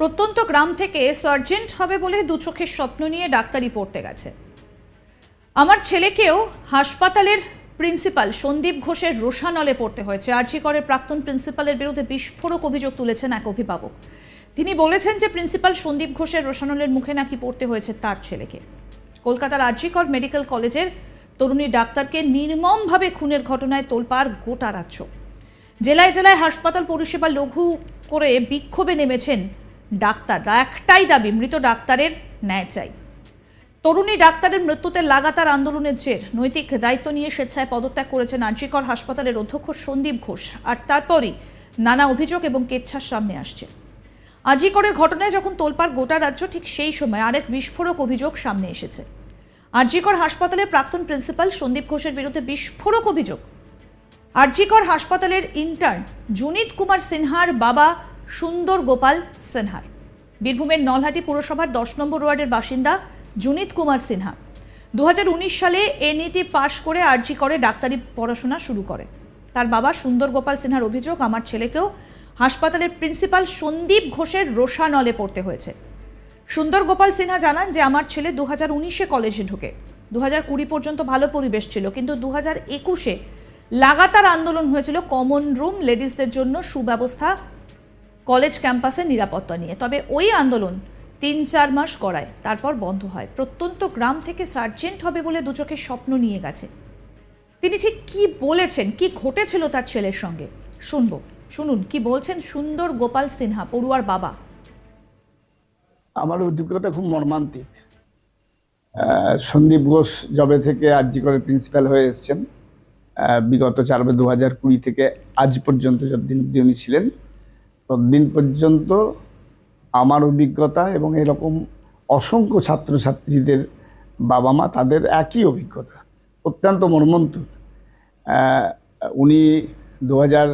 প্রত্যন্ত গ্রাম থেকে সার্জেন্ট হবে বলে দু চোখের স্বপ্ন নিয়ে ডাক্তারি পড়তে গেছে। আমার ছেলেকেও হাসপাতালের প্রিন্সিপাল সন্দীপ ঘোষের রোষানলে পড়তে হয়েছে। আরজি করের প্রাক্তন প্রিন্সিপালের বিরুদ্ধে বিস্ফোরক অভিযোগ তুলেছেন এক অভিভাবক। তিনি বলেছেন যে প্রিন্সিপাল সন্দীপ ঘোষের রোষানলের মুখে নাকি পড়তে হয়েছে তার ছেলেকে। কলকাতার আরজিকর মেডিকেল কলেজের তরুণী ডাক্তারকে নির্মমভাবে খুনের ঘটনায় তোলপাড় গোটা রাজ্য। জেলায় জেলায় হাসপাতাল পরিষেবা লঘু করে বিক্ষোভে নেমেছেন ডাক্তাররা, একটাই দাবি, মৃত ডাক্তারের ন্যায় চাই। তরুণী ডাক্তারের মৃত্যুতে লাগাতার আন্দোলনের জের, নৈতিক দায়িত্ব নিয়ে স্বেচ্ছায় পদত্যাগ করেছেন আরজিকর হাসপাতালের অধ্যক্ষ সন্দীপ ঘোষ। আর তারপরই নানা অভিযোগ এবং কেচ্ছার সামনে আসছে। আজিকরের ঘটনায় যখন তোলপাড় গোটা রাজ্য, ঠিক সেই সময় আরেক বিস্ফোরক অভিযোগ সামনে এসেছে। আরজিকর হাসপাতালের প্রাক্তন প্রিন্সিপাল সন্দীপ ঘোষের বিরুদ্ধে বিস্ফোরক অভিযোগ। আরজিকর হাসপাতালের ইন্টার্ন জুনিত কুমার সিনহার বাবা সুন্দর গোপাল সিনহার। বীরভূমের নলহাটি পুরসভার দশ নম্বর ওয়ার্ডের বাসিন্দা জুনিত কুমার সিনহা। দু হাজার উনিশ সালে এনইটি পাশ করে আরজি করে ডাক্তারি পড়াশোনা শুরু করে। তার বাবা সুন্দর গোপাল সিনহার অভিযোগ, আমার ছেলেকেও হাসপাতালের প্রিন্সিপাল সন্দীপ ঘোষের রোষানলে পড়তে হয়েছে। সুন্দর গোপাল সিনহা জানান যে, আমার ছেলে দু হাজার উনিশে কলেজে ঢোকে। দু হাজার কুড়ি পর্যন্ত ভালো পরিবেশ ছিল, কিন্তু দু হাজার একুশে লাগাতার আন্দোলন হয়েছিল কমন রুম লেডিসদের জন্য সুব্যবস্থা কলেজ ক্যাম্পাসের নিরাপত্তা নিয়ে। তবে ওই আন্দোলন তিন চার মাস করায়, তারপর বন্ধ হয়। প্রত্যন্ত গ্রাম থেকে সার্জেন্ট হবে বলে দু চোখে স্বপ্ন নিয়ে গেছে। তিনি ঠিক কি বলেছেন, কি ঘটেছিল তার ছেলের সঙ্গে? শুনব। শুনুন, কি বলছেন সুন্দর গোপাল সিনহা, পড়ুয়ার বাবা? আমার অভিজ্ঞতা খুব মর্মান্তিক। সন্দীপ ঘোষ জবে থেকে আরজি করে প্রিন্সিপাল হয়ে এসেছেন বিগত চার দু হাজার কুড়ি থেকে আজ পর্যন্ত যতদিন উনি ছিলেন ততদিন পর্যন্ত আমার অভিজ্ঞতা এবং এরকম অসংখ্য ছাত্রছাত্রীদের বাবা মা তাদের একই অভিজ্ঞতা, অত্যন্ত মর্মন্তুদ উনি দু হাজার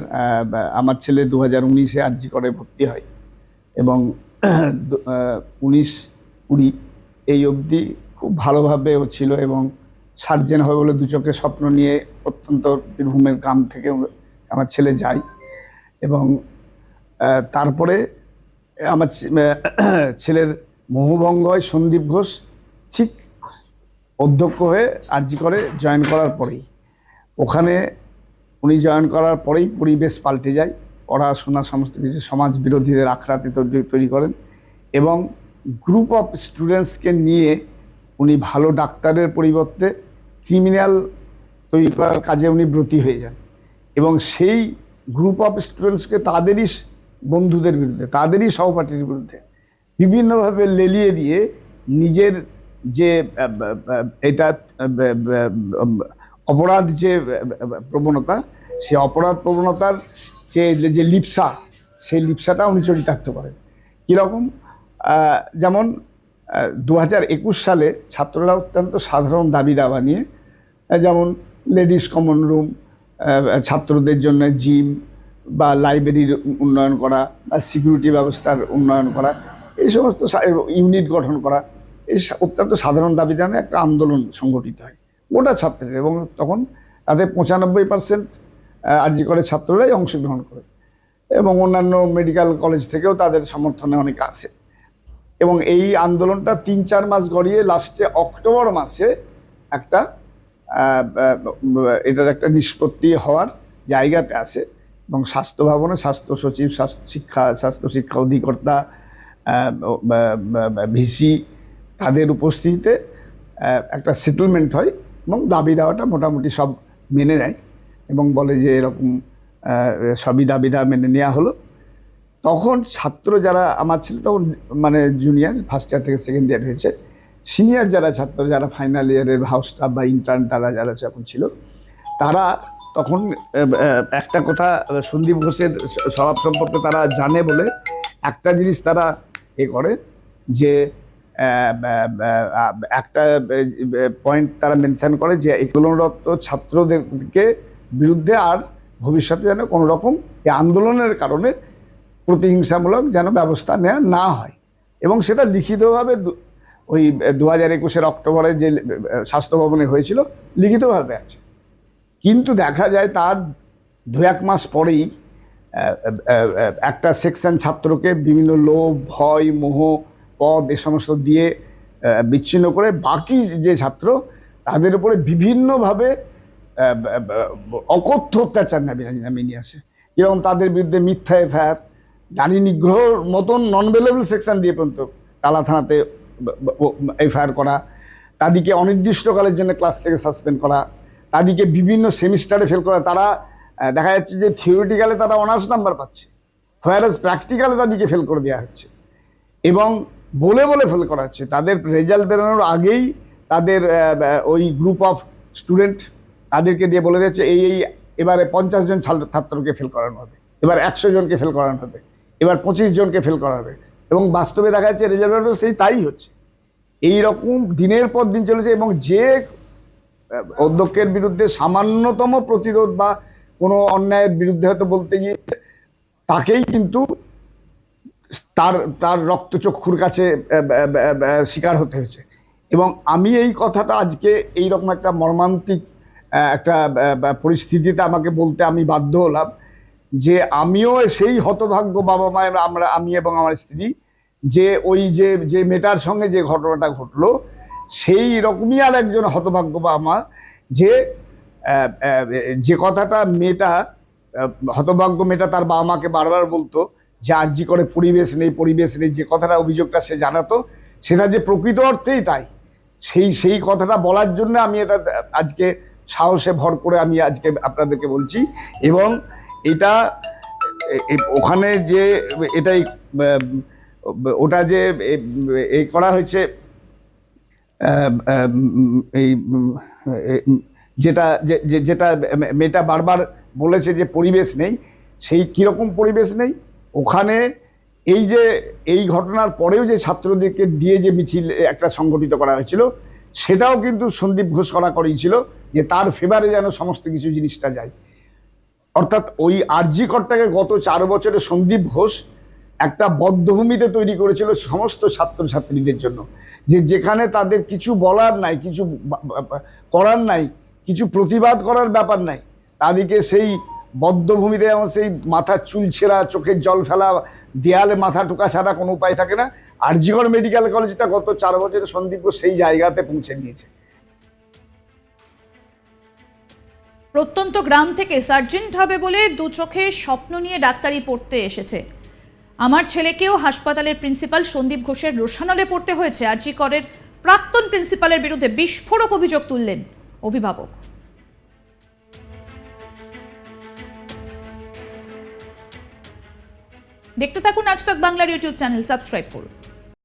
আমার ছেলে দু হাজার উনিশে আরজি করে ভর্তি হয় এবং উনিশ, কুড়ি এই অবধি খুব ভালোভাবে ছিল এবং সার্জেন হবে বলে দু চোখে স্বপ্ন নিয়ে অত্যন্ত বীরভূমের গ্রাম থেকে আমার ছেলে যায় এবং তারপরে আমার ছেলের মোহভঙ্গ হয় সন্দীপ ঘোষ ঠিক অধ্যক্ষ হয়ে আর্জি করে জয়েন করার পরেই। ওখানে উনি জয়েন করার পরেই পরিবেশ পাল্টে যায়। পড়াশোনা সমস্ত কিছু সমাজ বিরোধীদের আখড়াতে তৈরি- করেন এবং গ্রুপ অফ স্টুডেন্টসকে নিয়ে উনি ভালো ডাক্তারের পরিবর্তে ক্রিমিনাল তৈরি করার কাজে উনি ব্রতী হয়ে যান। এবং সেই গ্রুপ অফ স্টুডেন্টসকে তাদেরই বন্ধুদের বিরুদ্ধে, তাদেরই সহপাঠীর বিরুদ্ধে, বিভিন্নভাবে লেলিয়ে দিয়ে নিজের যে এটা অপরাধ যে প্রবণতা, সে অপরাধ প্রবণতার যে যে লিপসা, সেই লিপসাটা উনি চরিতার্থ করেন। কীরকম? যেমন দু হাজার একুশ সালে ছাত্ররা অত্যন্ত সাধারণ দাবি দাবা নিয়ে যেমন, লেডিস কমন রুম ছাত্রদের জন্য জিম বা লাইব্রেরির উন্নয়ন করা বা সিকিউরিটি ব্যবস্থার উন্নয়ন করা, এই সমস্ত ইউনিট গঠন করা, এই অত্যন্ত সাধারণ দাবি জানে একটা আন্দোলন সংগঠিত হয়। গোটা ছাত্রের এবং তখন তাদের পঁচানব্বই পার্সেন্ট আরজি করে ছাত্ররাই অংশগ্রহণ করে এবং অন্যান্য মেডিকেল কলেজ থেকেও তাদের সমর্থনে অনেক আছে এবং এই আন্দোলনটা তিন চার মাস গড়িয়ে লাস্টে অক্টোবর মাসে একটা এটার একটা নিষ্পত্তি হওয়ার জায়গাতে আছে এবং স্বাস্থ্য ভবনে স্বাস্থ্য সচিব, স্বাস্থ্য শিক্ষা স্বাস্থ্য শিক্ষা অধিকর্তা ভিসি তাদের উপস্থিতিতে একটা সেটেলমেন্ট হয় এবং দাবি দেওয়াটা মোটামুটি সব মেনে নেয় এবং বলে যে এরকম সবই দাবি দেওয়া মেনে নেওয়া হলো। তখন ছাত্র যারা আমার ছিল তখন মানে জুনিয়র ফার্স্ট ইয়ার থেকে সেকেন্ড ইয়ার হয়েছে। সিনিয়র যারা ছাত্র, যারা ফাইনাল ইয়ারের হাউস স্টাফ বা ইন্টার্ন তারা যারা যখন ছিল, তারা তখন একটা কথা সন্দীপ ঘোষের স্বভাব সম্পর্কে তারা জানে বলে একটা জিনিস তারা এ করে যে একটা পয়েন্ট তারা মেনশন করে যে এই কলনরত ছাত্রদেরকে বিরুদ্ধে আর ভবিষ্যতে যেন কোনো রকম এই আন্দোলনের কারণে প্রতিহিংসামূলক যেন ব্যবস্থা নেওয়া না হয়। এবং সেটা লিখিতভাবে ওই দু হাজার একুশের অক্টোবরে যে স্বাস্থ্য ভবনে হয়েছিল, লিখিতভাবে আছে। কিন্তু দেখা যায় তার দু এক মাস পরেই একটা সেকশন ছাত্রকে বিভিন্ন লোভ, ভয়, মোহ, পদ এ সমস্ত দিয়ে বিচ্ছিন্ন করে বাকি যে ছাত্র, তাদের উপরে বিভিন্নভাবে অকথ্য অত্যাচার নামিয়ে নিয়ে আসে। যেরকম তাদের বিরুদ্ধে মিথ্যা এফআইআর নারী নিগ্রহর মতন নন ভেলেবল সেকশন দিয়ে পর্যন্ত টালা থানাতে এফআইআর করা, তাদেরকে অনির্দিষ্টকালের জন্য ক্লাস থেকে সাসপেন্ড করা তাদেরকে বিভিন্ন সেমিস্টারে ফেল করা। তারা দেখা যাচ্ছে যে থিওরিটিক্যালে তারা অনার্স নাম্বার পাচ্ছে হোয়ারাস প্র্যাকটিক্যালে তাদেরকে ফেল করে দেওয়া হচ্ছে। এবং বলে বলে ফেল করা হচ্ছে। তাদের রেজাল্ট বেরোনোর আগেই তাদের ওই গ্রুপ অফ স্টুডেন্ট তাদেরকে দিয়ে বলে যাচ্ছে এই এই, এবারে পঞ্চাশ জন ছাত্র- ছাত্রকে ফেল করানো হবে। এবার একশো জনকে ফেল করানো হবে। এবার পঁচিশ জনকে ফেল করা হবে। এবং বাস্তবে দেখা যাচ্ছে রেজাল্ট সেই তাই হচ্ছে। এই রকম দিনের পর দিন চলেছে এবং যে অধ্যক্ষের বিরুদ্ধে সামান্যতম প্রতিরোধ বা কোনো অন্যায়ের বিরুদ্ধে হয়তো বলতে গিয়ে তাকেই কিন্তু তার তার রক্তচক্ষুর কাছে শিকার হতে হয়েছে। এবং আমি এই কথাটা আজকে এই রকম একটা মর্মান্তিক একটা পরিস্থিতিতে আমাকে বলতে আমি বাধ্য হলাম যে আমিও সেই হতভাগ্য বাবা মায়ের, আমরা, আমি এবং আমার স্ত্রী যে ওই যে যে মেয়েটার সঙ্গে যে ঘটনাটা ঘটলো সেই রকমই আর একজন হতভাগ্য বাবা মা যে যে কথাটা মেয়েটা হতভাগ্য মেয়েটা তার বাবা মাকে বারবার বলতো, যে আর্জি করে পরিবেশ নেই পরিবেশ নেই, যে কথাটা অভিযোগটা সে জানাতো, সেটা যে প্রকৃত অর্থেই তাই। সেই সেই কথাটা বলার জন্য আমি এটা আজকে সাহসে ভর করে আমি আজকে আপনাদেরকে বলছি। এবং এটা ওখানে যে এটাই ওটা যে এ- করা হয়েছে এই যেটা যেটা মেয়েটা বারবার বলেছে যে পরিবেশ নেই, সেই কীরকম পরিবেশ নেই? ওখানে এই যে, এই ঘটনার পরেও যে ছাত্রদেরকে দিয়ে যে মিছিল, একটা সংগঠিত করা হয়েছিল, সেটাও কিন্তু সন্দীপ ঘোষ করা করেছিল যে তার ফেভারে যেন সমস্ত কিছু জিনিসটা যায়। অর্থাৎ ওই আরজি কর্তাকে গত চার বছরে সন্দীপ ঘোষ একটা বদ্ধভূমিতে তৈরি করেছিল সমস্ত ছাত্রছাত্রীদের জন্য। যে যেখানে তাদের কিছু বলার নাই, কিছু করার নাই, কিছু প্রতিবাদ করার ব্যাপার নাই, তাদেরকে সেই বদ্ধভূমিতে যেমন সেই মাথার চুল ছেঁড়া, চোখের জল ফেলা, দেয়ালে মাথা টোকা ছাড়া কোনো উপায় থাকে না। আরজিগড় মেডিকেল কলেজটা গত চার বছরে সন্দীপ সেই জায়গাতে পৌঁছে দিয়েছে। প্রত্যন্ত গ্রাম থেকে সার্জেন্ট হবে বলে দু চোখে স্বপ্ন নিয়ে ডাক্তারি পড়তে এসেছে। আমার ছেলেকেও হাসপাতালের প্রিন্সিপাল সন্দীপ ঘোষের রোশানলে পড়তে হয়েছে আর জি করের প্রাক্তন প্রিন্সিপালের বিরুদ্ধে বিস্ফোরক অভিযোগ তুললেন অভিভাবক। দেখতে থাকুন আজ তক বাংলার ইউটিউব চ্যানেল, সাবস্ক্রাইব করুন।